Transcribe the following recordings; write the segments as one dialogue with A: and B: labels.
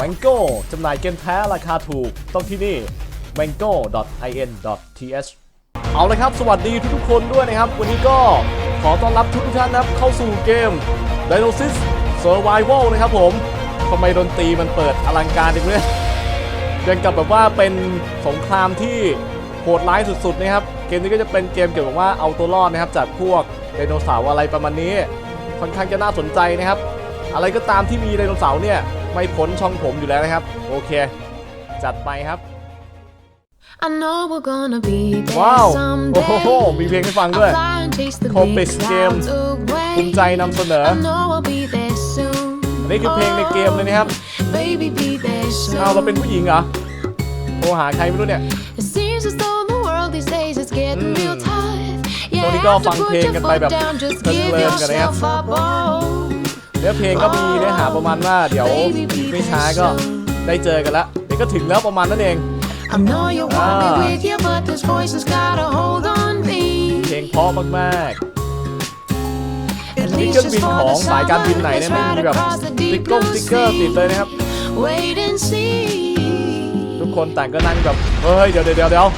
A: Mango จำหน่ายเกมแท้ราคาถูก ต้องที่นี่ mango.in.th เอาเลยครับ สวัสดีทุกๆคนด้วยนะครับ วันนี้ก็ขอต้อนรับทุกท่านนะครับ เข้าสู่เกม Dinosis Survival นะครับผมทำไมดนตรีมันเปิดอลังการจังเลยยังกับแบบว่าเป็นสงครามที่โหดร้ายสุดๆนะครับ เกมนี้ก็จะเป็นเกมเกี่ยวกับว่าเอาตัวรอดนะครับ จากพวกไดโนเสาร์อะไรประมาณนี้ ค่อนข้างจะน่าสนใจนะครับ อะไรก็ตามที่มีไดโนเสาร์เนี่ย ไม่พ้นช่องผมอยู่แล้วนะครับ โอเค จัดไปครับ
B: I know we're gonna be there
A: ว้าว โอ้
B: someday.
A: โห มีเพลงให้ฟังด้วย
B: I'll fly and chase the
A: Complex
B: big
A: Game
B: clouds away.
A: ภูมิใจนำเสนอ
B: I know I'll be there soon.
A: อันนี้คือเพลงในเกมเลยนะครับ
B: Baby, be there soon.
A: เอาเราเป็นผู้หญิงเหรอ โทรหาใครไม่รู้เนี่ย
B: It seems as though the world these days is getting real tough.
A: ตอน
B: Yeah,
A: นี้ก็
B: have
A: ฟั
B: to
A: ง
B: put
A: เพลง
B: your
A: กันไป
B: foot
A: แบบ
B: down, just
A: เพลิ
B: give
A: นๆกันนะครับ
B: yourself up. Oh,
A: เนื้อเพลงก็มีเนื้อหาประมาณว่าเดี๋ยวไม่ช้าก็ได้เจอกันละเดี๋ยวก็ถึงแล้วประมาณนั้นเอง
B: I know you want
A: Ah.
B: me with you, but this voice has got a hold on me.
A: เพลงเพราะมาก
B: At
A: ๆนี่
B: least
A: เครื่อง
B: just
A: บิน
B: for
A: ขอ
B: the
A: งสายการบิน
B: summer,
A: ไหน
B: let's
A: เนี่ยไม่
B: ride
A: มีแบบ
B: across the
A: สติ๊
B: deep
A: กก้ง
B: blue
A: สติ๊กเกอร์ติดเลยนะครับ
B: sea. Wait and see.
A: ทุกคนต่างก็นั่งแบบเฮ้ยเดี๋ยวเดี๋ยวเดี๋ยวเดี๋ยว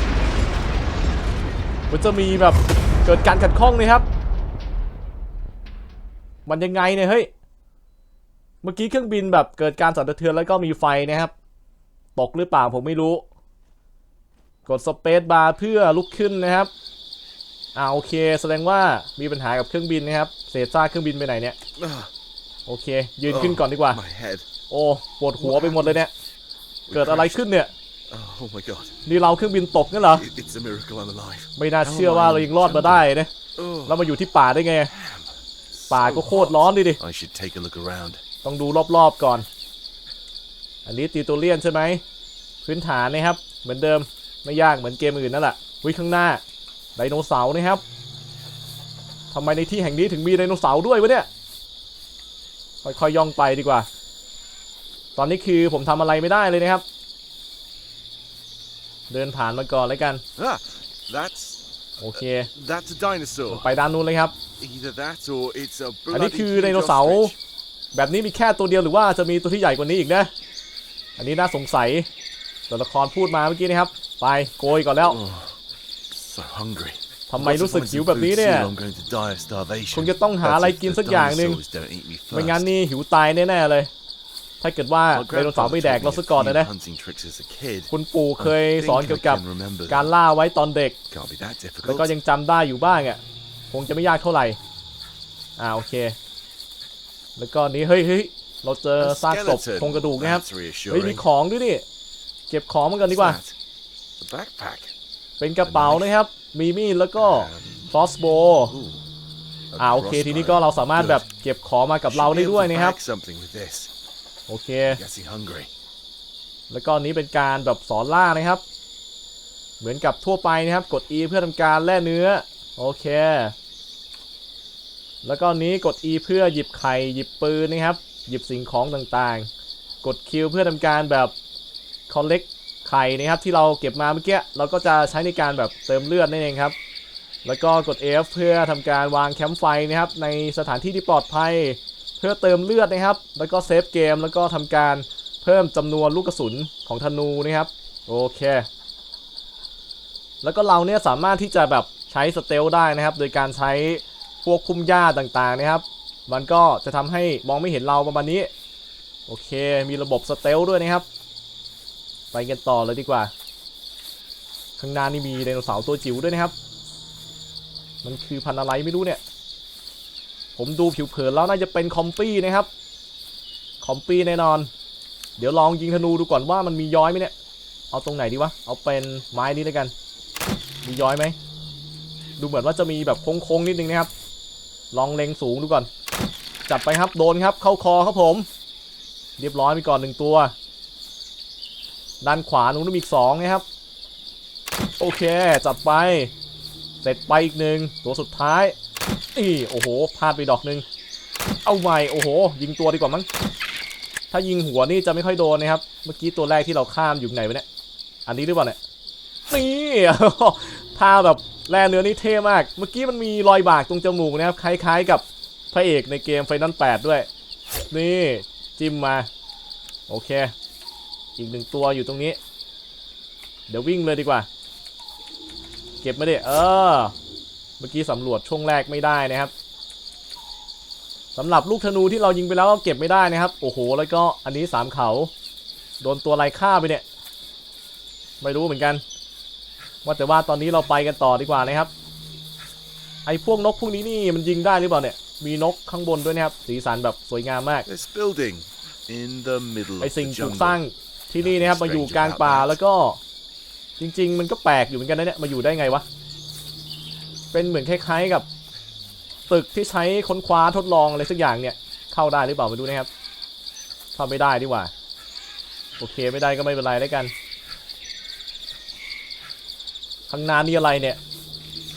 A: มันจะมีแบบเกิดการขัดข้องเลยครับ มันยังไงเนี่ยเฮ้ย เมื่อกี้เครื่องบินแบบเกิดการสั่นสะเทือนแล้วก็มีไฟนะครับ ตกหรือเปล่าผมไม่รู้ กดสเปซบาร์เพื่อลุกขึ้นนะครับอ่าโอเค แสดงว่ามีปัญหากับเครื่องบินนะครับ เศษซากเครื่องบินไปไหนเนี่ย
C: Ah,
A: โอเค ยืนขึ้นก่อนดีกว่า
C: my head.
A: โอ้ปวดหัวไปหมดเลยเนี่ย เกิดอะไรขึ้นเนี่ย
C: Oh, oh my god.
A: นี่เราเครื่องบินตกงั้นเหรอ
C: It- it's a miracle I'm alive.
A: ไม่น่าเชื่อว่าเรายังรอดมาได้นะ
C: Oh,
A: เรามาอยู่ที่ป่าได้ไง ป่าก็โคตรร้อนดิดิ
C: I should take a look around.
A: ต้องดูรอบๆก่อน อันนี้ติโตเลียนใช่ไหม พื้นฐานนะครับ เหมือนเดิม ไม่ยากเหมือนเกมอื่นนั่นแหละวิข้างหน้า ไดโนเสาร์นะครับทำไมในที่แห่งนี้ถึงมีไดโนเสาร์ด้วยวะเนี่ย ค่อยๆย่องไปดีกว่า ตอนนี้คือผมทำอะไรไม่ได้เลยนะครับ เดินผ่านมาก่อนแล้วกัน
C: Ah, that's
A: โอเค
C: that's a dinosaur.
A: ไปด้านนู้นเลยครับ
C: Either that or it's a
A: อันนี้
C: bloody
A: คือ
C: huge
A: ไดโนเสาร์
C: ostrich.
A: แบบนี้มีแค่ตัวเดียวหรือว่าจะมีตัวที่ใหญ่กว่านี้อีกนะ อันนี้น่าสงสัยตัวละครพูดมาเมื่อกี้นะครับ ไปโกยก่อนแล้ว
C: So hungry.
A: ทำไมรู้สึกหิวแบบนี้เนี่ย
C: I'm going to die of starvation.
A: คงจะต้องหาอะไรกินสักอย่างหนึ่ง
C: Dinosaurs don't eat me
A: ไม่งั้น
C: first.
A: นี่หิวตายแน่ๆเลย ถ้าเกิดว่า
C: My
A: ไดโนเสาร์
C: grandfather
A: ไม่แดก
C: taught
A: เรา
C: me
A: ซะ
C: a
A: ก่อน
C: few
A: นะนะ
C: hunting tricks as a kid.
A: คุณปู่เคยสอนเกี่ยวกับ
C: I can remember
A: การ
C: them.
A: ล่าไว้ตอนเด็ก
C: Can't be that
A: แล้วก็
C: difficult.
A: ยังจำได้อยู่บ้างอะ คงจะไม่ยากเท่าไหร่ อ่าโอเค แล้วก็นี้เฮ้ยเฮ้ยเราเจอ
C: A
A: ซากศพ
C: skeleton.
A: โครงกระดูกนะครับ
C: That's
A: เฮ้ยมี
C: reassuring.
A: ของด้วยนี่เก็บของมันกันดีกว่า
C: What's that? A backpack.
A: เป็นกระเป๋านะครับ มีมีดแล้วก็
C: Um,
A: crossbow
C: ooh, a
A: อ่าโอเคทีนี้ก็
C: crossbow.
A: เราสามารถแบบเก็บของมากับเรา
C: Should
A: ได้
C: be able
A: ด้วย
C: to
A: นะครับ
C: bag something with this.
A: โอเค
C: Getting hungry.
A: แล้วก็อันนี้เป็นการแบบสอนล่านะครับ เหมือนกับทั่วไปนะครับ กด E เพื่อทำการแล่เนื้อ โอเค แล้วก็นนี้กด E เพื่อหยิบไข่หยิบปืนนะครับ หยิบสิ่งของต่างๆ กด Q เพื่อทำการแบบ collect ไข่นะครับที่เราเก็บมาเมื่อกี้เราก็จะใช้ในการแบบเติมเลือดนั่นเองครับ แล้วก็กด F เพื่อทำการวางแคมป์ไฟนะครับในสถานที่ที่ปลอดภัย เพื่อเติมเลือดนะครับ แล้วก็เซฟเกมแล้วก็ทำการเพิ่มจำนวนลูกกระสุนของธนูนะครับโอเคแล้วก็เราเนี่ยสามารถที่จะแบบใช้สเตลได้นะครับ โดยการใช้ พวกคุ้มหญ้าต่างๆนะครับ มันก็จะทำให้มองไม่เห็นเราประมาณนี้ โอเค มีระบบสเตลด้วยนะครับ ไปกันต่อเลยดีกว่า ข้างหน้านี่มีไดโนเสาร์ตัวจิ๋วด้วยนะครับ มันคือพันธุ์อะไรไม่รู้เนี่ย ผมดูผิวเผินแล้วน่าจะเป็นคอมปี้นะครับ คอมปี้แน่นอน เดี๋ยวลองยิงธนูดูก่อนว่ามันมีย้อยไหมเนี่ย เอาตรงไหนดีวะ เอาเป็นไม้นี้แล้วกัน มีย้อยไหม ดูเหมือนว่าจะมีแบบโค้งๆนิดนึงนะครับ ลองเล็งสูงดูก่อน จัดไปครับโดนครับเข้าคอครับผม เรียบร้อยไปก่อนหนึ่งตัว ด้านขวานู้นมีอีกสองนะครับ โอเคจัดไป เสร็จไปอีกหนึ่งตัวสุดท้ายอีโอ้โหพลาดไปดอกหนึ่งเอาใหม่โอ้โห ยิงตัวดีกว่ามั้งถ้ายิงหัวนี่จะไม่ค่อยโดนนะครับ เมื่อกี้ตัวแรกที่เราข้ามอยู่ไหนวะเนี่ย อันนี้หรือเปล่าเนี่ย นี่ ท่าแบบแลเนื้อนี่เท่มาก เมื่อกี้มันมีรอยบากตรงจมูกนะครับ คล้ายๆ กับพระเอกในเกมไฟนอล8ด้วย นี่ จิ้มมา โอเค อีกหนึ่งตัวอยู่ตรงนี้ เดี๋ยววิ่งเลยดีกว่า เก็บไมาดิเออ เมื่อกี้สำรวจช่วงแรกไม่ได้นะครับสำหรับลูกธนูที่เรายิงไปแล้วก็เก็บไม่ได้นะครับ โอ้โห แล้วก็อันนี้สามเขา โดนตัวอะไรฆ่าไปเนี่ย ไม่รู้เหมือนกัน ว่าแต่ว่าตอนนี้เราไปกันต่อดีกว่านะครับ ไอ้พวกนกพวกนี้นี่มันยิงได้หรือเปล่าเนี่ย มีนกข้างบนด้วยนะครับ สีสันแบบสวยงามมาก
C: This building in the middle
A: ไอ
C: of
A: สิ่ง
C: the
A: ปลูกสร้าง
C: jungle.
A: ที่นี่นะครับมาอยู่กลางป่าแล้วก็ จริง ๆ มันก็แปลกอยู่เหมือนกันนะเนี่ยมาอยู่ได้ไงวะ เป็นเหมือนคล้ายๆกับ ตึกที่ใช้ค้นคว้าทดลองอะไรสักอย่างเนี่ย เข้าได้หรือเปล่ามาดูนะครับเข้าไม่ได้ดีกว่า โอเคไม่ได้ก็ไม่เป็นไรแล้วกัน ข้างหน้านี่อะไรเนี่ย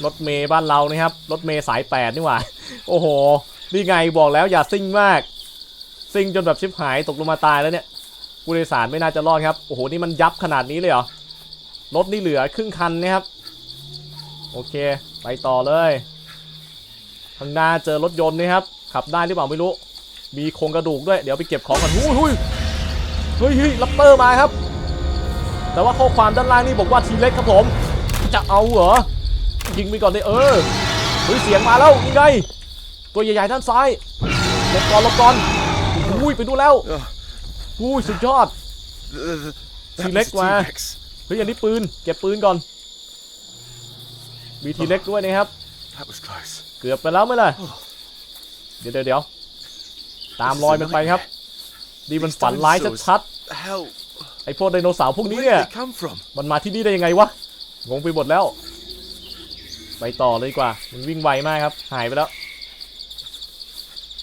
A: รถเมย์บ้านเรานะครับ รถเมย์สายแปดนี่หว่า โอ้โห นี่ไงบอกแล้วอย่าซิ่งมาก ซิ่งจนแบบชิบหายตกลงมาตายแล้วเนี่ยผู้โดยสารไม่น่าจะรอดครับ โอ้โห นี่มันยับขนาดนี้เลยเหรอ รถนี่เหลือครึ่งคันนะครับ โอเค ไปต่อเลย ข้างหน้าเจอรถยนต์นะครับ ขับได้หรือเปล่าไม่รู้ มีโครงกระดูกด้วย เดี๋ยวไปเก็บของก่อนหุ้ยหุ้ยเฮ้ยเฮ้ยลัปเตอร์มาครับ แต่ว่าข้อความด้านล่างนี่บอกว่าทีเล็กครับผม จะเอาเหรอ ยิงไปก่อนเลยเออเฮ้ยเสียงมาแล้วนี่ไง ตัวใหญ่ๆด้านซ้ายหลบก่อนหลบก่อนอุ้ยไปดูแล้ว
C: Ugh,
A: อุ้ยสุดยอด
C: th- th- that
A: T-Rex
C: was a
A: มา
C: T-Rex.
A: เฮ้ยอันนี้ปืนเก็บปืนก่อน มีทีเล็กด้วยนะครับ
C: That was close.
A: เกือบไปแล้วไหมล่ะเดี๋ยวเดี๋ยวเดี๋ยวตามรอยมันไปครับดีมันฝันร้ายชัด
C: Hell,
A: ๆไอพวกไดโนเสาร์พวกนี้
C: where
A: เนี่ย
C: did they come from?
A: มันมาที่นี่ได้ยังไงวะ งงไปหมดแล้ว ไปต่อเลยดีกว่า มันวิ่งไวมากครับ หายไปแล้ว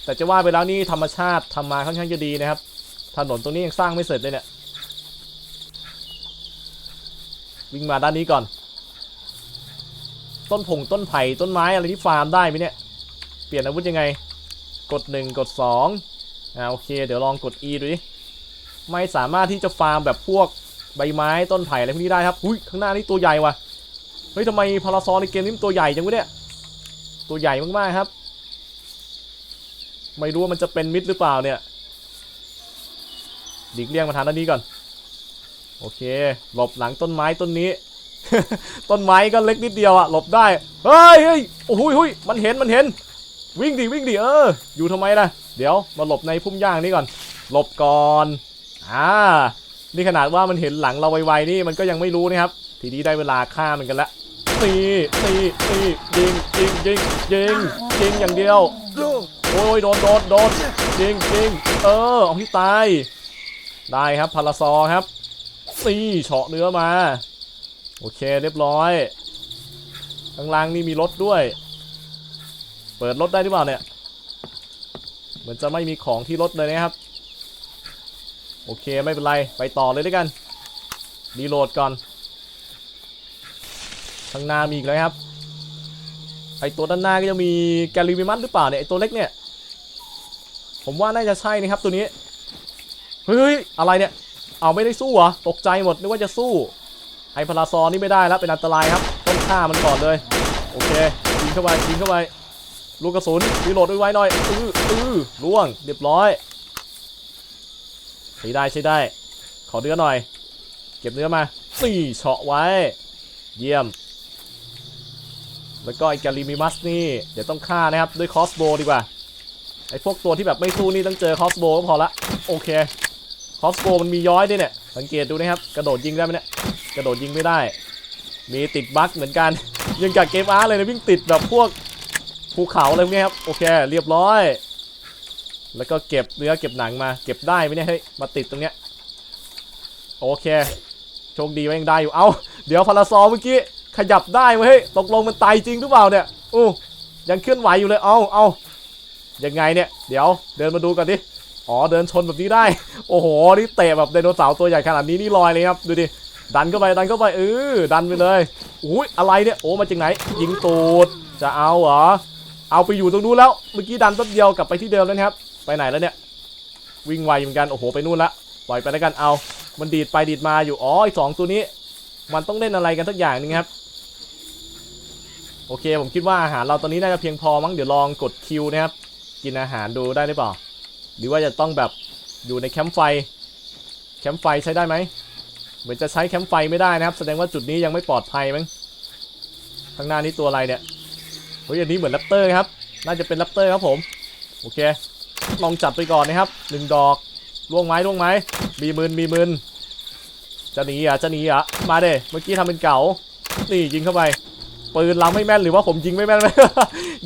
A: แต่จะว่าไปแล้วนี่ธรรมชาติทำมาค่อนข้างจะดีนะครับ ถนนตรงนี้ยังสร้างไม่เสร็จเลยเนี่ย วิ่งมาด้านนี้ก่อน ต้นผงต้นไผ่ต้นไม้อะไรที่ฟาร์มได้ไหมเนี่ย เปลี่ยนอาวุธยังไง กด 1 กด2อ่าโอเค เดี๋ยวลองกด E ดูดิ ไม่สามารถที่จะฟาร์มแบบพวก ใบไม้ต้นไผ่อะไรพวกนี้ได้ครับอุ้ยข้างหน้านี่ตัวใหญ่ว่ะเฮ้ยทำไมพาราซอในเกมนี้มันตัวใหญ่จังวะเนี่ยตัวใหญ่มากๆครับ ไม่รู้ว่ามันจะเป็นมิดหรือเปล่าเนี่ยดีกเลี่ยงมาทางด้านนี้ก่อน โอเค หลบหลังต้นไม้ต้นนี้ ต้นไม้ก็เล็กนิดเดียวอะหลบได้เฮ้ยเฮ้ยโอ้โหยหุยมันเห็นมันเห็น วิ่งดิวิ่งดิเออ อยู่ทำไมล่ะ เดี๋ยวมาหลบในพุ่มหญ้านี้ก่อน หลบก่อนอ่า นี่ขนาดว่ามันเห็นหลังเราไวๆนี่มันก็ยังไม่รู้นะครับ ทีนี้ได้เวลาฆ่ามันกันละตีตีตียิงยิงยิงยิงยิงอย่างเดียว โอ้ยโดนโดนโดนยิงยิงเออเอาที่ตาย ได้ครับพาราซอครับตีเฉาะเนื้อมา โอเคเรียบร้อยข้างล่างนี่มีรถด้วย เปิดรถได้หรือเปล่าเนี่ย เหมือนจะไม่มีของที่รถเลยนะครับ โอเคไม่เป็นไร ไปต่อเลยด้วยกันรีโหลดก่อนข้างหน้ามีอีกแล้วครับไอตัวด้านหน้าก็จะมีแกลิมิมัสหรือเปล่าเนี่ยไอตัวเล็กเนี่ย ผมว่าน่าจะใช่นะครับตัวนี้ เฮ้ยอะไรเนี่ย เอาไม่ได้สู้เหรอตกใจหมดนึกว่าจะสู้ไอพาราซอนนี่ไม่ได้แล้วเป็นอันตรายครับต้องฆ่ามันก่อนเลย โอเคยิงเข้าไปยิงเข้าไปลูกกระสุนรีโหลดไว้หน่อยอื้ออื้อล่วงเรียบร้อย ใช้ได้ใช้ได้ ขอเนื้อหน่อย เก็บเนื้อมานี่เฉาะไว้ เยี่ยม แล้วก็ไอ้แกลิมิมัสนี่ เดี๋ยวต้องฆ่านะครับ ด้วยคอสโบดีกว่า ไอ้พวกตัวที่แบบไม่สู้นี่ต้องเจอคอสโบก็พอละ โอเค คอสโบมันมีย้อยด้วยเนี่ย สังเกตดูนะครับ กระโดดยิงได้ไหมเนี่ย กระโดดยิงไม่ได้ มีติดบั๊กเหมือนกันยังกับเกมอาร์เลยนะวิ่งติดแบบพวกภูเขาอะไรพวกนี้ครับ โอเค เรียบร้อย แล้วก็เก็บเนื้อเก็บหนังมา เก็บได้ไหมเนี่ยเฮ้ยมาติดตรงเนี้ยโอเคโชคดีว่ายังได้อยู่เอาเดี๋ยวพาราซอเมื่อกี้ขยับได้เว้ยเฮ้ยตกลงมันตายจริงหรือเปล่าเนี่ยอู้ยังเคลื่อนไหวอยู่เลยเอาเอายังไงเนี่ยเดี๋ยวเดินมาดูกันดิอ๋อเดินชนแบบนี้ได้โอ้โหนี่เตะแบบไดโนเสาร์ตัวใหญ่ขนาดนี้นี่ลอยเลยครับดูดิดันเข้าไปดันเข้าไปเออดันไปเลยอุ้ยอะไรเนี่ยโอ้มาจากไหน ยิงตูดจะเอาเหรอเอาไปอยู่ตรงนู้นแล้วเมื่อกี้ดันแป๊บเดียวกลับไปที่เดิมแล้วนะครับ ไปไหนแล้วเนี่ย วิ่งไวเหมือนกัน โอ้โห ไปนู่นละ ปล่อยไปแล้วกัน เอา มันดีดไปดีดมาอยู่ อ๋อไอสองตัวนี้ มันต้องเล่นอะไรกันสักอย่างนึงครับ โอเค ผมคิดว่าอาหารเราตอนนี้น่าจะเพียงพอมั้ง เดี๋ยวลองกดคิวนะครับ กินอาหารดูได้หรือเปล่า หรือว่าจะต้องแบบอยู่ในแคมป์ไฟ แคมป์ไฟใช้ได้ไหม เหมือนจะใช้แคมป์ไฟไม่ได้นะครับ แสดงว่าจุดนี้ยังไม่ปลอดภัยมั้ง ข้างหน้านี้ตัวอะไรเนี่ย เฮ้ย อันนี้เหมือนแรปเตอร์ครับ น่าจะเป็นแรปเตอร์ครับผม โอเค ลองจับไปก่อนนะครับหนึ่งดอกล่วงไม้ล่วงไม้มีมืนมีมืนจะหนีอะจะหนีอะมาเด้เมื่อกี้ทำเป็นเก๋านี่ยิงเข้าไปปืนเราไม่แม่นหรือว่าผมยิงไม่แม่นไหม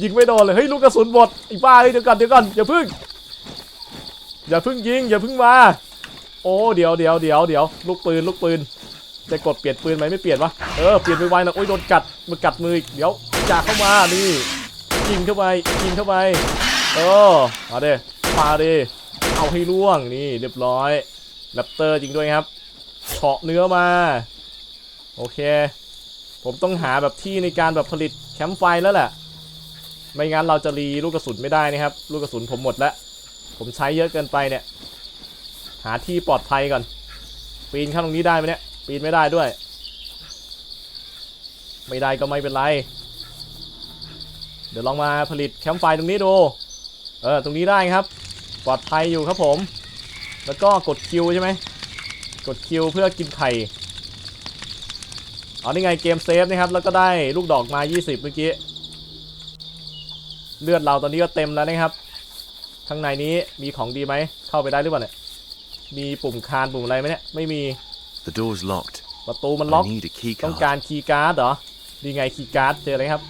A: ยิงไม่โดนเลยเฮ้ยลูกกระสุนหมดอ้บ้าเฮ้ยเดี๋ยวก่อนเดี๋ยวก่อนอย่าพึ่ง อย่าพึ่งยิงอย่าพึ่งมา โอ้เดี๋ยวเดี๋ยวเดี๋ยวเดี๋ยวลูกปืนลูกปืนจะกดเปลี่ยนปืนไหมไม่เปลี่ยนวะเออเปลี่ยนไปไวนะโอ้ยโดนกัดมันกัดมืออีกเดี๋ยวจ่าเข้ามานี่ยิงเข้าไปยิงเข้าไป เออมาเด้มาเด้เอาให้ล่วงนี่เรียบร้อยแรปเตอร์จริงด้วยครับเฉาะเนื้อมา โอเค ผมต้องหาแบบที่ในการแบบผลิตแคมป์ไฟแล้วแหละ ไม่งั้นเราจะรีลูกกระสุนไม่ได้นะครับ ลูกกระสุนผมหมดแล้ว ผมใช้เยอะเกินไปเนี่ย หาที่ปลอดภัยก่อน ปีนข้ามตรงนี้ได้ไหมเนี่ย ปีนไม่ได้ด้วย ไม่ได้ก็ไม่เป็นไร เดี๋ยวลองมาผลิตแคมป์ไฟตรงนี้ดู เออตรงนี้ได้ครับ ปลอดภัยอยู่ครับผม แล้วก็กดคิวใช่ไหมกดคิวเพื่อกินไข่เอานี่ไงเกมเซฟนะครับ แล้วก็ได้ลูกดอกมา 20 เมื่อกี้ เลือดเราตอนนี้ก็เต็มแล้วนะครับ ข้างในนี้มีของดีไหม เข้าไปได้หรือเปล่าเนี่ย มีปุ่มคานปุ่มอะไรไหมเนี่ย ไม่มี
C: The door's locked.
A: ประตูมันล็อก
C: I need a key
A: ต้อง
C: card.
A: การคีย์การ์ดเหรอ ดีไงคีย์การ์ดเจอเลยครับ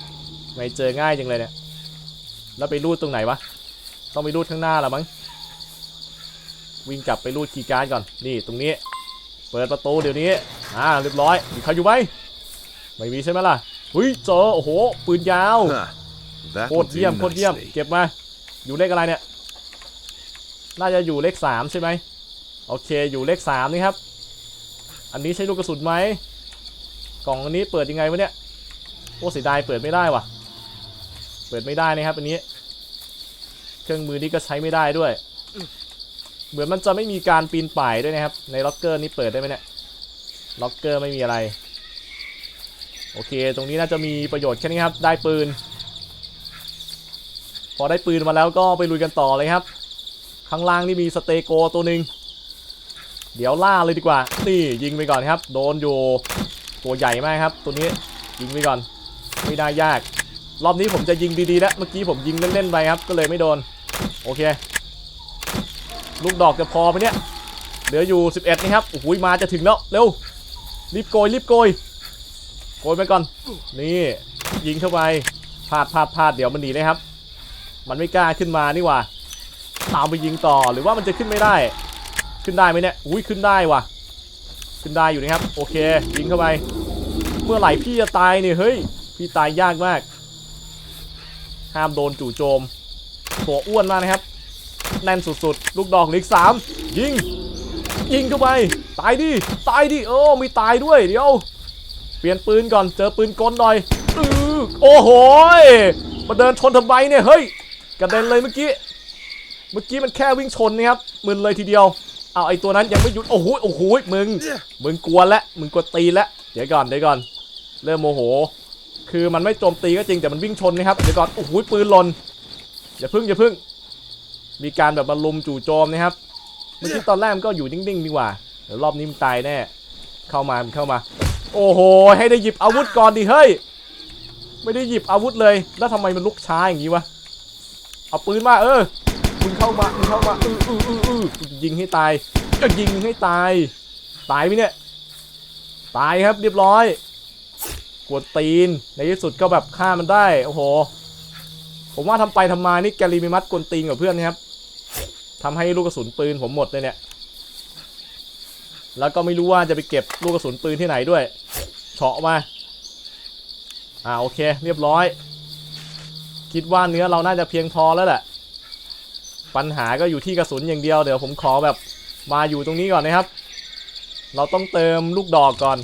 A: ไม่เจอง่ายจังเลยเนี่ย แล้วไปรูดตรงไหนวะ ต้องไปรูดข้างหน้าละมั้งวิ่งกลับไปรูดคีย์การ์ดก่อนนี่ตรงนี้ เปิดประตูเดี๋ยวนี้อ่าเรียบร้อยมีใครอยู่ไหมไม่มีใช่ไหมล่ะเฮ้ยเจอโอ้โหปืนยาว
C: Huh. That
A: โคตร
C: will
A: เยี่ยม
C: do
A: โคตรเยี่ยม
C: nicely.
A: เก็บมาอยู่เลขอะไรเนี่ยน่าจะอยู่เลขสามใช่ไหมโอเคอยู่เลขสามนี่ครับ อันนี้ใช้ลูกกระสุนไหมกล่องอันนี้เปิดยังไงวะเนี่ยโอ้เสียดายเปิดไม่ได้ว่ะ เปิดไม่ได้นะครับอันนี้ เครื่องมือนี้ก็ใช้ไม่ได้ด้วย เหมือนมันจะไม่มีการปีนป่ายด้วยนะครับ ในล็อกเกอร์นี้เปิดได้ไหมเนี่ย ล็อกเกอร์ไม่มีอะไร โอเค ตรงนี้น่าจะมีประโยชน์แค่นี้ครับ ได้ปืน พอได้ปืนมาแล้วก็ไปลุยกันต่อเลยครับ ข้างล่างนี่มีสเตโกตัวหนึ่งเดี๋ยวล่าเลยดีกว่า นี่ยิงไปก่อนครับ โดนอยู่ตัวใหญ่มากครับ ตัวนี้ยิงไปก่อน ไม่ได้ยาก รอบนี้ผมจะยิงดีๆแล้วเมื่อกี้ผมยิงเล่นๆไปครับ ก็เลยไม่โดน โอเค ลูกดอกจะพอไหมเนี่ยเหลืออยู่ 11 นี่ครับโอ้โหมาจะถึงแล้ว เร็ว รีบโกย รีบโกย โกยไปก่อน นี่ยิงเข้าไปพลาดพลาดพลาดเดี๋ยวมันหนีนะครับ มันไม่กล้าขึ้นมานี่หว่าตามไปยิงต่อหรือว่ามันจะขึ้นไม่ได้ ขึ้นได้ไหมเนี่ยอุ้ยขึ้นได้ว่ะ ขึ้นได้อยู่นะครับ โอเค ยิงเข้าไป เมื่อไหร่พี่จะตายเนี่ยเฮ้ย พี่ตายยากมาก ห้ามโดนจู่โจม ตัวอ้วนมากนะครับ แน่นสุดๆ ลูกดอกเลืออีกสามยิง ยิงเข้าไป ตายดิ ตายดิโอ้มีตายด้วย เดี๋ยว เปลี่ยนปืนก่อน เจอปืนกลหน่อยอือโอ้โหมาเดินชนทำไมเนี่ย เฮ้ย กระเด็นเลยเมื่อกี้ เมื่อกี้มันแค่วิ่งชนนะครับมึนเลยทีเดียว เอาไอ้ตัวนั้นยังไม่หยุด โอ้โห โอ้โห มึง มึงกลัวแล้วมึงกลัวตีแล้วเดี๋ยวก่อน เดี๋ยวก่อน เริ่มโมโห คือมันไม่โจมตีก็จริงแต่มันวิ่งชนนะครับ เดี๋ยวก่อน โอ้โห ปืนหล่น อย่าพึ่งอย่าพึ่ง มีการแบบมาลุมจู่โจมนะครับ เมื่อกี้ตอนแรกมันก็อยู่นิ่งๆดีกว่า เดี๋ยวรอบนี้มันตายแน่ เข้ามามันเข้ามา โอ้โห ให้ได้หยิบอาวุธก่อนดิเฮ้ย ไม่ได้หยิบอาวุธเลย แล้วทำไมมันลุกช้าอย่างนี้วะ เอาปืนมาเออมึงเข้ามามึงเข้ามาอืออืออืออือยิงให้ตาย ก็ยิงให้ตาย ตายไหมเนี่ย ตายครับเรียบร้อย กวดตีน ในที่สุดก็แบบฆ่ามันได้ โอ้โห ผมว่าทำไปทำมานี่แกลีมิมัดกวนตีนกับเพื่อนนะครับทำให้ลูกกระสุนปืนผมหมดเลยเนี่ย แล้วก็ไม่รู้ว่าจะไปเก็บลูกกระสุนปืนที่ไหนด้วยเฉาะมา อ่าโอเค เรียบร้อย คิดว่าเนื้อเราน่าจะเพียงพอแล้วแหละ ปัญหาก็อยู่ที่กระสุนอย่างเดียว เดี๋ยวผมขอแบบมาอยู่ตรงนี้ก่อนนะครับ เราต้องเติมลูกดอกก่อน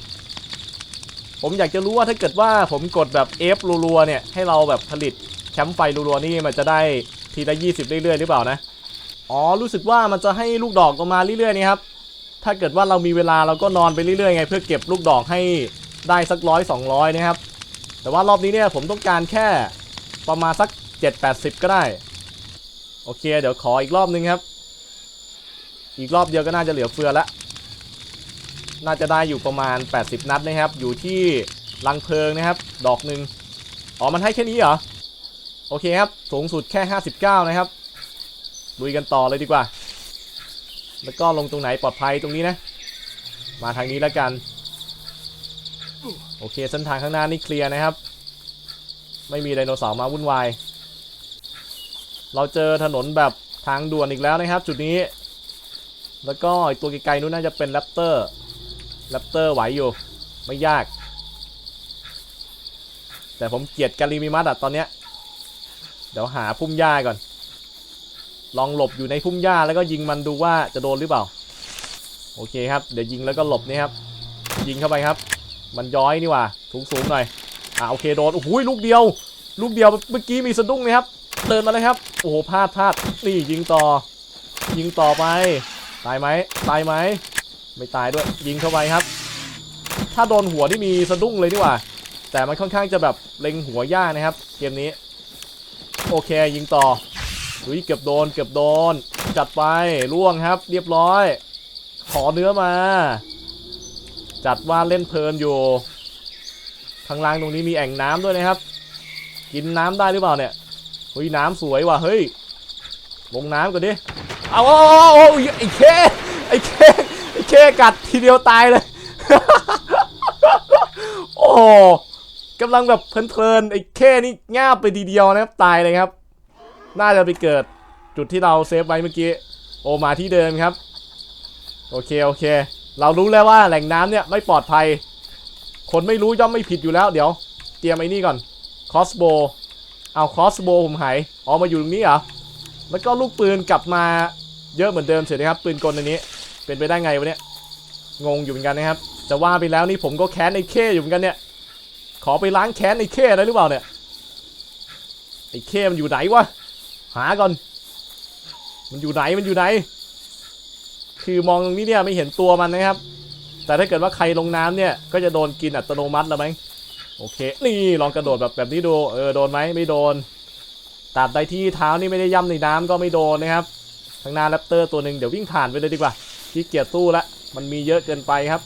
A: ผมอยากจะรู้ว่าถ้าเกิดว่าผมกดแบบ F รัวๆเนี่ยให้เราแบบผลิต แคมป์ไฟรัวๆนี่มันจะได้ทีละ20 เรื่อยๆหรือเปล่านะ อ๋อ รู้สึกว่ามันจะให้ลูกดอกออกมาเรื่อยๆนี่ครับ ถ้าเกิดว่าเรามีเวลาเราก็นอนไปเรื่อยๆไง เพื่อเก็บลูกดอกให้ได้สักร้อยสองร้อยนะครับ แต่ว่ารอบนี้เนี่ยผมต้องการแค่ประมาณสัก 7-80 ก็ได้ โอเค เดี๋ยวขออีกรอบนึงครับ อีกรอบเดียวก็น่าจะเหลือเฟือละ น่าจะได้อยู่ประมาณ 80 นัดนะครับ อยู่ที่ลังเพลิงนะครับ ดอกหนึ่งอ๋อ มันให้แค่นี้เหรอ โอเคครับ สูงสุดแค่ 59 นะครับลุยกันต่อเลยดีกว่า แล้วก็ลงตรงไหนปลอดภัยตรงนี้นะ มาทางนี้แล้วกัน โอเคเส้นทางข้างหน้านี่เคลียร์นะครับ ไม่มีไดโนเสาร์มาวุ่นวาย เราเจอถนนแบบทางด่วนอีกแล้วนะครับ จุดนี้ แล้วก็ตัวไกลๆนู้นน่าจะเป็นแรปเตอร์แรปเตอร์ไหวอยู่ ไม่ยาก แต่ผมเกลียดการีมิมัสอะตอนเนี้ย เดี๋ยวหาพุ่มหญ้าก่อน ลองหลบอยู่ในพุ่มหญ้าแล้วก็ยิงมันดูว่าจะโดนหรือเปล่า โอเคครับ เดี๋ยวยิงแล้วก็หลบนี่ครับ ยิงเข้าไปครับ มันย้อยนี่ว่าสูงสูงหน่อย อ่าโอเคโดน โอ้โหลูกเดียว ลูกเดียวเมื่อกี้มีสะดุ้งนะครับเตือนมาเลยครับ โอ้โหพลาดพลาดนี่ยิงต่อ ยิงต่อไป ตายไหมตายไหม ไม่ตายด้วย ยิงเข้าไปครับ ถ้าโดนหัวที่มีสะดุ้งเลยนี่ว่าแต่มันค่อนข้างจะแบบเล็งหัวยากนะครับ เกมนี้ โอเคยิงต่ออุ้ยเกือบโดนเกือบโดน จัดไปล่วงครับ เรียบร้อย ขอเนื้อมา จัดว่าเล่นเพลินอยู่ข้างล่างตรงนี้มีแอ่งน้ำด้วยนะครับ กินน้ำได้หรือเปล่าเนี่ยเฮ้ยน้ำสวยว่ะเฮ้ยลงน้ำก่อนดิเอาเอาเอาเอาเอาไอ้เคไอ้เคไอ้เคกัดทีเดียวตายเลย โอ้ กำลังแบบเพลินๆไอ้เค่นี่ง่าไปทีเดียวนะครับตายเลยครับ น่าจะไปเกิดจุดที่เราเซฟไว้เมื่อกี้โอมาที่เดิมครับ โอเคโอเค เรารู้แล้วว่าแหล่งน้ำเนี่ยไม่ปลอดภัย คนไม่รู้ย่อมไม่ผิดอยู่แล้ว เดี๋ยว เตรียมไอ้นี่ก่อนคอสโบเอาคอสโบผมหายอ๋อมาอยู่ตรงนี้เหรอแล้วก็ลูกปืนกลับมาเยอะเหมือนเดิมเฉยนะครับ ปืนกลอันนี้ เป็นไปได้ไงวะเนี่ยงงอยู่เหมือนกันนะครับ จะว่าไปแล้วนี่ผมก็แค้นไอ้เคอยู่เหมือนกันเนี่ย ขอไปล้างแค้นไอ้เคได้หรือเปล่าเนี่ย ไอ้เคมันอยู่ไหนวะ หาก่อน มันอยู่ไหน มันอยู่ไหน คือมองตรงนี้เนี่ยไม่เห็นตัวมันนะครับ แต่ถ้าเกิดว่าใครลงน้ำเนี่ย ก็จะโดนกินอัตโนมัติแล้วมั้งโอเค นี่ลองกระโดดแบบแบบนี้ดู เออ โดนไหมไม่โดนตราบใดที่เท้านี่ไม่ได้ย่ำในน้ำก็ไม่โดนนะครับข้างหน้าแรปเตอร์ตัวหนึ่งเดี๋ยววิ่งผ่านไปเลยดีกว่าขี้เกียจสู้ละ มันมีเยอะเกินไปครับ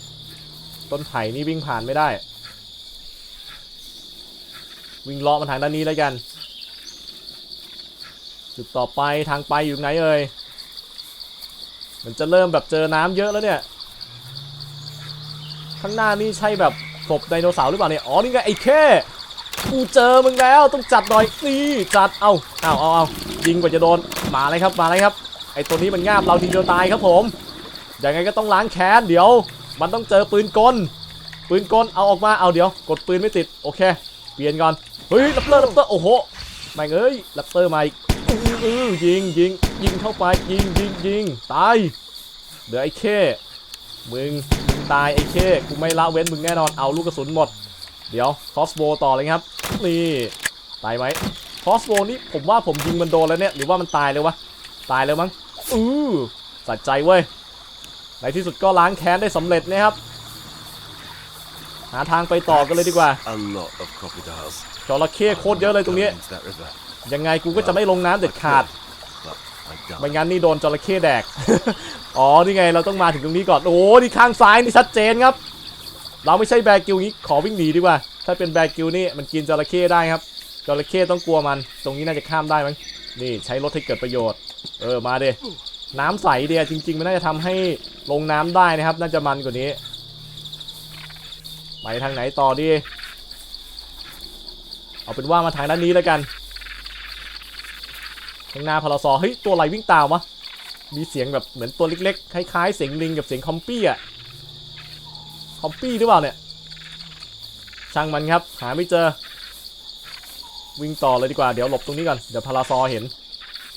A: ต้นไผ่นี่วิ่งผ่านไม่ได้ วิ่งเลาะมาทางด้านนี้แล้วกันจุดต่อไปทางไปอยู่ไหนเอ่ยมันจะเริ่มแบบเจอน้ำเยอะแล้วเนี่ย ข้างหน้านี่ใช่แบบศพไดโนเสาร์หรือเปล่าเนี่ย อ๋อ นี่ไงไอ้แค่กูเจอมึงแล้วต้องจัดหน่อยนี่จัด เอาเอาเอาเอายิงกว่าจะโดน มาเลยครับ มาเลยครับ ไอ้ตัวนี้มันงาบเราทีเดียวตายครับผม ยังไงก็ต้องล้างแค้นเดี๋ยว มันต้องเจอปืนกล ปืนกล เอาออกมา เอาเดี๋ยว กดปืนไม่ติด โอเค เปลี่ยนก่อน เฮ้ยลัปเตอร์ลัปเตอร์โอ้โหแม่งเอ้ยลัปเตอร์มาอีกอือยิงยิงยิงเข้าไปยิงยิงยิงตายเดี๋ยวไอ้เคมึงมึงตายไอ้เคกูไม่ละเว้นมึงแน่นอนเอาลูกกระสุนหมด เดี๋ยวคอสโบต่อเลยครับนี่ตายไหมคอสโบนี่ผมว่าผมยิงมันโดนแล้วเนี่ยหรือว่ามันตายเลยวะตายแล้วมั้งอือสัดใจเว้ยในที่สุดก็ล้างแค้นได้สำเร็จนะครับหาทางไปต่อกันเลยดีกว่า
C: A lot of crocodiles.
A: จระเข้โคตรเยอะเลยตรงนี้
C: Into that river.
A: ยังไงกูก็จะไม่ลงน้ำเด็ดขาด
C: But I died.
A: ไม่งั้นนี่โดนจระเข้แดก อ๋อ นี่ไงเราต้องมาถึงตรงนี้ก่อน โอ้โหนี่ข้างซ้ายนี่ชัดเจนครับ เราไม่ใช่แบร์กิวนี้ขอวิ่งหนีดีกว่า ถ้าเป็นแบร์กิวนี่มันกินจระเข้ได้ครับ จระเข้ต้องกลัวมัน ตรงนี้น่าจะข้ามได้มั้ง นี่ใช้รถให้เกิดประโยชน์ เออ มาเดน้ำใสเดียจริง ๆ มันน่าจะทำให้ลงน้ำได้นะครับ น่าจะมันกว่านี้ ไปทางไหนต่อดี เอาเป็นว่ามาทางด้านนี้แล้วกันข้างหน้าพลซอเฮ้ยตัวอะไรวิ่งตามวะมีเสียงแบบเหมือนตัวเล็กๆคล้ายๆเสียงลิงกับเสียงคอมปี้อะคอมปี้หรือเปล่าเนี่ยช่างมันครับ หาไม่เจอ วิ่งต่อเลยดีกว่าเดี๋ยวหลบตรงนี้ก่อนเดี๋ยวพาราซอเห็น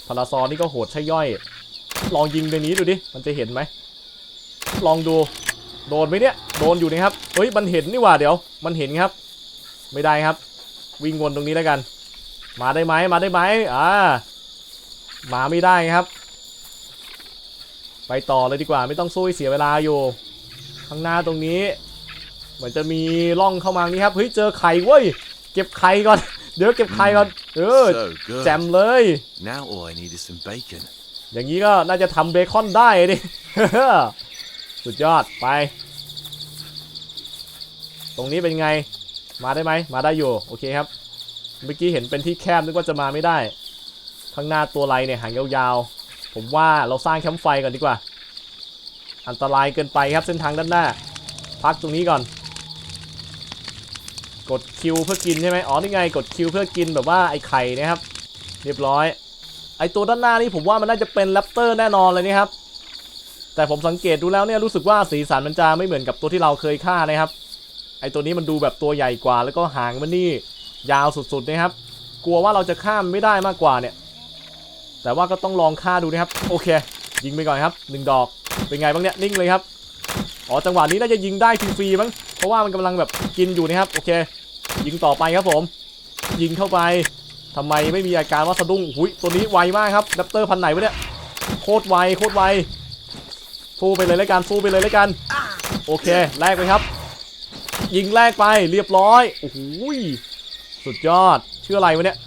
A: พาราซอนี่ก็โหดใช่ย่อย ลองยิงตัวนี้ดูดิมันจะเห็นไหมลองดูโดนไหมเนี่ยโดนอยู่นะครับเฮ้ยมันเห็นนี่หว่าเดี๋ยว มันเห็นครับ ไม่ได้ครับ วิ่งวนตรงนี้แล้วกัน มาได้ไหมมาได้ไหมอ่ามาไม่ได้ครับ ไปต่อเลยดีกว่าไม่ต้องสู้ให้เสียเวลาอยู่ ข้างหน้าตรงนี้เหมือนจะมีร่องเข้ามานี้ครับเฮ้ยเจอไข่เว้ยเก็บไข่ก่อนเดี๋ยวเก็บไข่ก่อนเออ
C: So good.
A: แจมเลย
C: Now all I need is some bacon.
A: อย่างนี้ก็น่าจะทำเบคอนได้ดิสุดยอดไป ตรงนี้เป็นไง มาได้ไหมมาได้อยู่โอเคครับ เมื่อกี้เห็นเป็นที่แคบนึกว่าจะมาไม่ได้ ข้างหน้าตัวไรเนี่ยหางยาวๆ ผมว่าเราสร้างแคมป์ไฟก่อนดีกว่า อันตรายเกินไปครับเส้นทางด้านหน้า พักตรงนี้ก่อน กดคิวเพื่อกินใช่ไหมอ๋อนี่ไงกดคิวเพื่อกินแบบว่าไอ้ไข่นะครับ เรียบร้อย ไอ้ตัวด้านหน้านี่ผมว่ามันน่าจะเป็นแรปเตอร์แน่นอนเลยนะครับแต่ผมสังเกตดูแล้วเนี่ยรู้สึกว่าสีสันมันจะไม่เหมือนกับตัวที่เราเคยฆ่านะครับ ไอตัวนี้มันดูแบบตัวใหญ่กว่า แล้วก็หางมันนี่ยาวสุดๆนะครับ กลัวว่าเราจะข้ามไม่ได้มากกว่าเนี่ย แต่ว่าก็ต้องลองฆ่าดูนะครับ โอเค ยิงไปก่อนครับหนึ่งดอก เป็นไงบ้างเนี่ยนิ่งเลยครับ อ๋อจังหวะนี้น่าจะยิงได้ฟรีๆมั้ง เพราะว่ามันกำลังแบบกินอยู่นะครับ โอเค ยิงต่อไปครับผม ยิงเข้าไปทำไมไม่มีอาการว่าสะดุ้งหุยตัวนี้ไวมากครับแรปเตอร์พันไหนวะเนี่ย โคตรไวโคตรไวสู้ไปเลยแล้วกันสู้ไปเลยแล้วกัน โอเคแลกไปครับ ยิงแรกไปเรียบร้อยโอ้โหยสุดยอดชื่ออะไรวะเนี่ย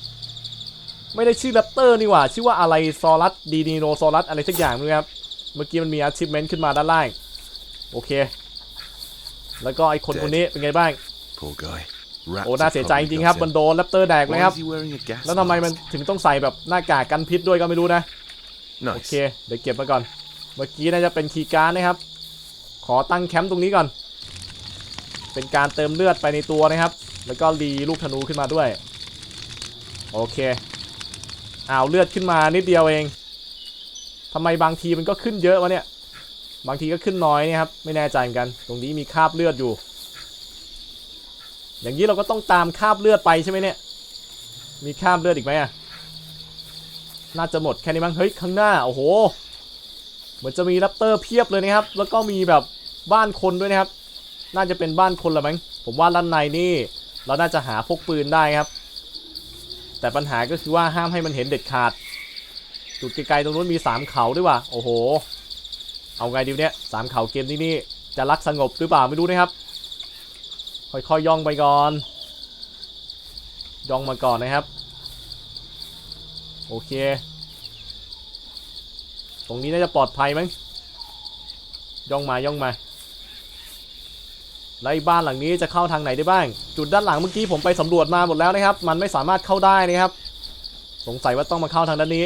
A: ไม่ได้ชื่อแรปเตอร์นี่หว่า ชื่อว่าอะไรซอรัสดีนีโนซอรัสอะไรสักอย่างนึงครับ เมื่อกี้มันมี achievement ขึ้นมาด้านล่าง โอเค แล้วก็ไอคนคนนี้เป็นไงบ้าง
C: Poor guy. Rats
A: โอ้น่า
C: have
A: เสียใจจ
C: probably
A: ริงๆครับ
C: got
A: มัน
C: him.
A: โดนแรปเตอร์แดกเลย
C: Why
A: ครับ
C: is he wearing a gas
A: แล้วทำไมมัน
C: mask?
A: ถึงต้องใส่แบบหน้ากากกันพิษด้วยก็ไม่รู้นะ โอ
C: Nice.
A: เค เดี๋ยวเก็บมาก่อน เมื่อกี้น่าจะเป็นคีย์การ์ดนะครับ ขอตั้งแคมป์ตรงนี้ก่อน เป็นการเติมเลือดไปในตัวนะครับ แล้วก็รีลูกธนูขึ้นมาด้วย โอเคอ้าวเลือดขึ้นมานิดเดียวเองทำไมบางทีมันก็ขึ้นเยอะวะเนี่ย บางทีก็ขึ้นน้อยนะครับ ไม่แน่ใจเหมือนกัน ตรงนี้มีคราบเลือดอยู่ อย่างนี้เราก็ต้องตามคราบเลือดไปใช่ไหมเนี่ย มีคราบเลือดอีกไหมอะน่าจะหมดแค่นี้มั้ง เฮ้ยข้างหน้า โอ้โห เหมือนจะมีแรปเตอร์เพียบเลยนะครับ แล้วก็มีแบบบ้านคนด้วยนะครับ น่าจะเป็นบ้านคนละมั้งผมว่าด้านในนี่เราน่าจะหาพกปืนได้ครับ แต่ปัญหาก็คือว่าห้ามให้มันเห็นเด็ดขาด จุดไกลๆตรงนู้นมีสามเขาด้วยว่ะโอ้โห เอาไงดีวเนี่ยสามเขาเกมนี้นี่จะรักสงบหรือเปล่าไม่รู้นะครับ ค่อยๆย่องไปก่อนย่องมาก่อนนะครับ โอเค ตรงนี้น่าจะปลอดภัยมั้งย่องมาย่องมา แล้วไอ้บ้านหลังนี้จะเข้าทางไหนได้บ้าง จุดด้านหลังเมื่อกี้ผมไปสำรวจมาหมดแล้วนะครับ มันไม่สามารถเข้าได้นะครับ สงสัยว่าต้องมาเข้าทางด้านนี้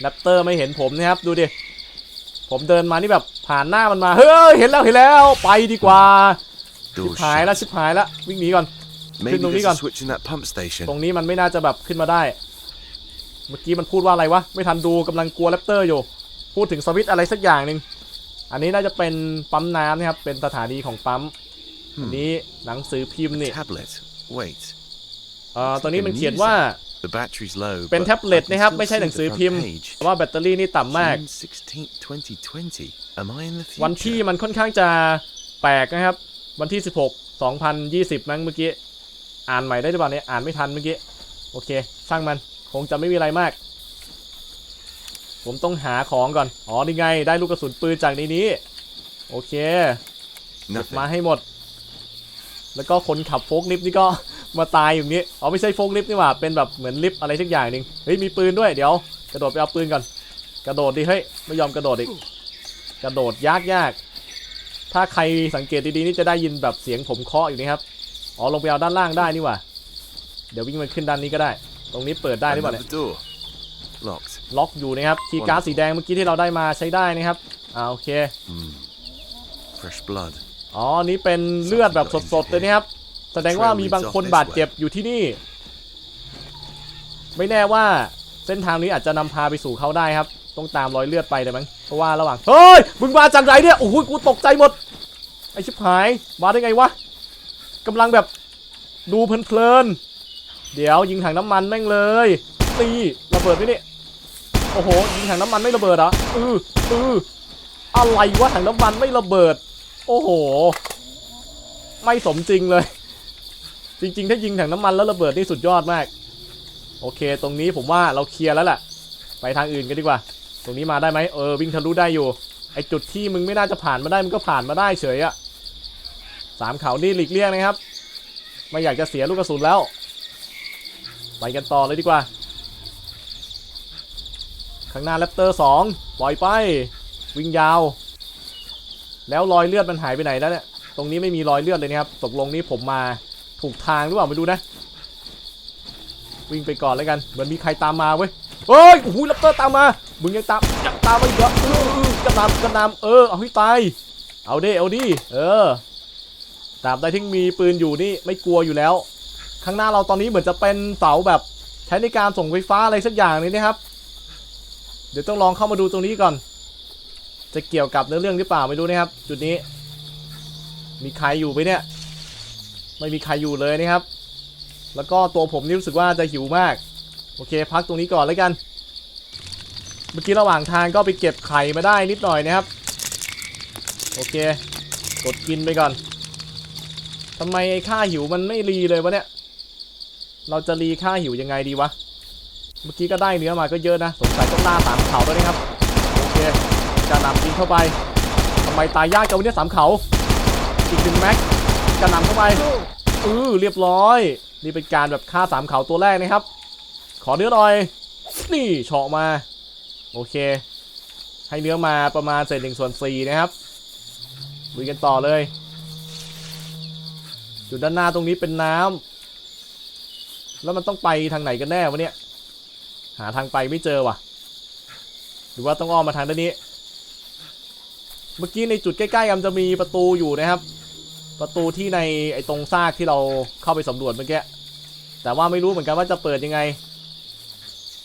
A: แรปเตอร์ไม่เห็นผมนะครับ ดูดิ ผมเดินมานี่แบบผ่านหน้ามันมา เฮ้ย เห็นแล้วเห็นแล้ว ไปดีกว่า ชิบ
C: Door
A: หายแล้ว
C: shut.
A: ชิบหายแล้ววิ่งหนีก่อน
C: Maybe
A: ขึ้นตรงนี้
C: there's
A: ก่อน
C: a switch in that pump station.
A: ตรงนี้มันไม่น่าจะแบบขึ้นมาได้ เมื่อกี้มันพูดว่าอะไรวะ ไม่ทันดูกำลังกลัวแรปเตอร์อยู่ พูดถึงสวิตช์อะไรสักอย่างหนึ่ง อันนี้น่าจะเป็นปั๊มน้ำนะครับ เป็นสถานีของปั๊ม อันนี้หนังสือพิมพ์นี่
C: Tablet. Wait.
A: เอ่อตอนนี้มันเขียนว่า
C: The battery's low.
A: เป็น
C: but
A: แท็บเล็ต
C: I can
A: นะครับ
C: still
A: ไม่ใช่
C: see
A: หนัง
C: the
A: สือ
C: front
A: พิมพ์
C: page.
A: เพราะว่าแบตเตอรี่นี่ต่ำมาก
C: June 16th, 2020. Am I in the
A: วันที่
C: future?
A: มันค่อนข้างจะแปลกนะครับ วันที่ 16 2020 มั้งเมื่อกี้ อ่านใหม่ได้หรือเปล่าเนี่ย อ่านไม่ทันเมื่อกี้ โอเค ช่างมัน คงจะไม่มีอะไรมาก ผมต้องหาของก่อน อ๋อ นี่ไง ได้ลูกกระสุนปืนจากในนี้ โอเคเก็บ
C: Nothing.
A: มาให้หมด แล้วก็คนขับโฟกลิฟต์นี่ก็มาตายอยู่นี้ อ๋อ ไม่ใช่โฟกลิฟต์นี่หว่า เป็นแบบเหมือนลิฟต์อะไรสักอย่างหนึ่งเฮ้ย มีปืนด้วย เดี๋ยว กระโดดไปเอาปืนก่อน กระโดดดิ เฮ้ย ไม่ยอมกระโดดอีก กระโดดยากยาก ถ้าใครสังเกตดีๆนี่จะได้ยินแบบเสียงผมเคาะอยู่นะครับ อ๋อ ลงไปเอาด้านล่างได้นี่หว่า เดี๋ยววิ่งมันขึ้นด้านนี้ก็ได้ ตรงนี้เปิดได้หรือเปล่าเนี่ย
C: Another door. Locked.
A: ล็อกอยู่นะครับคีย์การ์ดสีแดงเมื่อกี้ที่เราได้มาใช้ได้นะครับอ่าโอเค
C: Hmm. Fresh blood.
A: อ๋อ นี่เป็นเลือดแบบสดๆเลยนะครับ แสดงว่ามีบางคนบาดเจ็บอยู่ที่นี่ ไม่แน่ว่าเส้นทางนี้อาจจะนำพาไปสู่เขาได้ครับ ต้องตามรอยเลือดไปเลยมั้ง เพราะว่าระหว่าง เฮ้ย มึงมาจากไหนเนี่ย โอ้โห กูตกใจหมด ไอชิบหาย มาได้ไงวะกำลังแบบดูเพลินๆ เดี๋ยวยิงถังน้ำมันแม่งเลย ตีระเบิดไหมเนี่ยโอ้โหยิงถังน้ำมันไม่ระเบิดเหรออืออืออะไรวะถังน้ำมันไม่ระเบิด โอ้โห ไม่สมจริงเลย จริง ๆ ถ้ายิงถังน้ำมันแล้วระเบิดนี่สุดยอดมาก โอเค ตรงนี้ผมว่าเราเคลียร์แล้วแหละไปทางอื่นกันดีกว่า ตรงนี้มาได้ไหมเออวิ่งทะลุได้อยู่ ไอจุดที่มึงไม่น่าจะผ่านมาได้มันก็ผ่านมาได้เฉยอะสามเขานี่หลีกเลี่ยงนะครับ ไม่อยากจะเสียลูกกระสุนแล้ว ไปกันต่อเลยดีกว่า ข้างหน้าแรปเตอร์สองปล่อยไป วิ่งยาว แล้วรอยเลือดมันหายไปไหนแล้วเนี่ยตรงนี้ไม่มีรอยเลือดเลยนะครับตกลงนี่ผมมาถูกทางหรือเปล่าไม่รู้นะ วิ่งไปก่อนแล้วกันเหมือนมีใครตามมาเว้ยเฮ้ยโอ้โหลัปเตอร์ตามมามึงยังตามยังตามมาอีกเหรอเออกระนำกระนำเออเอาให้ตายเอาดิเอาดิเออตาบใดที่มีปืนอยู่นี่ไม่กลัวอยู่แล้ว ข้างหน้าเราตอนนี้เหมือนจะเป็นเสาแบบใช้ในการส่งไฟฟ้าอะไรสักอย่างนี้นะครับ เดี๋ยวต้องลองเข้ามาดูตรงนี้ก่อน จะเกี่ยวกับเนื้อเรื่องหรือเปล่าไม่รู้นะครับ จุดนี้ มีใครอยู่ไหมเนี่ย ไม่มีใครอยู่เลยนะครับ แล้วก็ตัวผมนี่รู้สึกว่าจะหิวมาก โอเค พักตรงนี้ก่อนแล้วกัน เมื่อกี้ระหว่างทางก็ไปเก็บไข่มาได้นิดหน่อยนะครับ โอเค กดกินไปก่อนทำไมไอ้ค่าหิวมันไม่รีเลยวะเนี่ย เราจะรีค่าหิวยังไงดีวะ เมื่อกี้ก็ได้เนื้อมาก็เยอะนะสงสัยต้องล่าสามเขาแล้วนะครับโอเคกระหน่ำกินเข้าไปทำไมตายยากจังวะเนี่ยสามเขาอีกหนึ่งแม็กกระหน่ำเข้าไปอือเรียบร้อย นี่เป็นการแบบฆ่าสามเขาตัวแรกนะครับ ขอเนื้อหน่อย นี่เฉาะมา โอเค ให้เนื้อมาประมาณเศษหนึ่งส่วนสี่นะครับลุยกันต่อเลย จุดด้านหน้าตรงนี้เป็นน้ำแล้วมันต้องไปทางไหนกันแน่วะเนี่ย หาทางไปไม่เจอว่ะ หรือว่าต้องอ้อมมาทางด้านนี้ เมื่อกี้ในจุดใกล้ๆกันจะมีประตูอยู่นะครับ ประตูที่ในไอ้ตรงซากที่เราเข้าไปสำรวจเมื่อกี้ แต่ว่าไม่รู้เหมือนกันว่าจะเปิดยังไง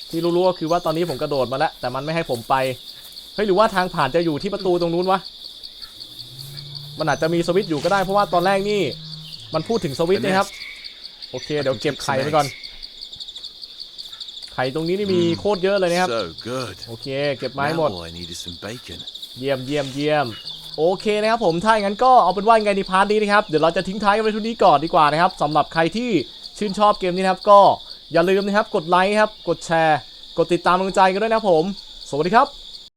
A: ที่รู้ๆก็คือว่าตอนนี้ผมกระโดดมาแล้วแต่มันไม่ให้ผมไป เฮ้ยหรือว่าทางผ่านจะอยู่ที่ประตูตรงนู้นวะ มันอาจจะมีสวิตช์อยู่ก็ได้เพราะว่าตอนแรกนี่ มันพูดถึงสวิตช์นะครับ โอเค เดี๋ยวเก็บไข่ไปก่อน ข่ตรงนี้นี่มีโคตรเยอะเลยนะครับ
C: So good.
A: โอเค เก็บไม้หมด
C: Now all I need is some bacon.
A: เยี่ยมเยี่ยมเยี่ยมโอเคนะครับผมถ้าอย่างนั้นก็เอาเป็นว่ายังไงในพาร์ทนี้นะครับเดี๋ยวเราจะทิ้งท้ายกันไว้เทุนี้ก่อนดีกว่านะครับสำหรับใครที่ชื่นชอบเกมนี้นะครับ ก็อย่าลืมนะครับกดไลค์ครับกดแชร์ กดติดตามกำลังใจกันด้วยนะครับผม สวัสดีครับ